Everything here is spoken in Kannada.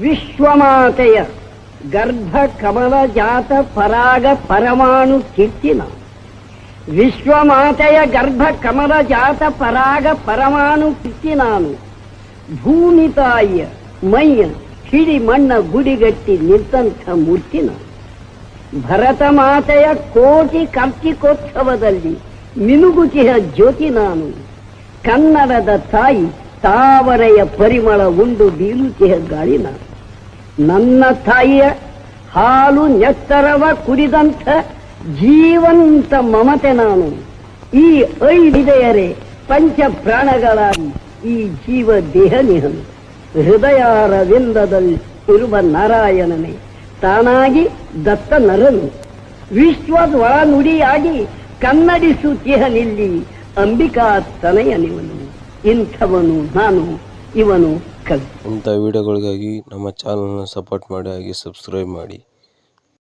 ವಿಶ್ವಮಾತೆಯ ಗರ್ಭ ಕಮಲ ಜಾತ ಪರಾಗ ಪರಮಾಣು ಕಿತ್ತಿನ ವಿಶ್ವಮಾತಯ ಗರ್ಭ ಕಮಲ ಜಾತ ಪರಾಗ ಪರಮಾಣು ಕೀರ್ತಿ ನಾನು ಭೂಮಿ ತಾಯಿಯ ಮೈಯ ಮಣ್ಣ ಗುಡಿಗಟ್ಟಿ ನಿಂತಂಥ ಮೂರ್ತಿನ. ಭರತ ಮಾತೆಯ ಕೋಟಿ ಕಾರ್ತಿಕೋತ್ಸವದಲ್ಲಿ ಮಿನುಗುಚಿಯ ಜ್ಯೋತಿ ನಾನು ಕನ್ನಡದ ತಾಯಿ ತಾವರೆಯ ಪರಿಮಳ ಉಂಡು ಗಾಳಿ ನಾನು ನನ್ನ ತಾಯಿಯ ಹಾಲು ನೆತ್ತರವ ಕುರಿದಂಥ ಜೀವಂತ ಮಮತೆ ನಾನು. ಈ ಐದಿದೆಯರೆ ಪಂಚ ಪ್ರಾಣಗಳಾಗಿ ಈ ಜೀವ ದೇಹ ನಿಹನು. ಹೃದಯಾರವಿಂದದಲ್ಲಿ ಇರುವ ನಾರಾಯಣನೇ, ತಾನಾಗಿ ದತ್ತ ನರನು. ವಿಶ್ವದ ಒಳನುಡಿಯಾಗಿ ಕನ್ನಡಿಸುತ್ತಿಹನಿಲ್ಲಿ ಅಂಬಿಕಾ ತನಯನಿವನು ಇಂಥವನು ನಾನು ಇವನು ಕಲ್ ಇಂಥ ವಿಡಿಯೋಗಳಿಗಾಗಿ ನಮ್ಮ ಚಾನಲ್ನ ಸಪೋರ್ಟ್ ಮಾಡಿ ಹಾಗೆ ಸಬ್ಸ್ಕ್ರೈಬ್ ಮಾಡಿ.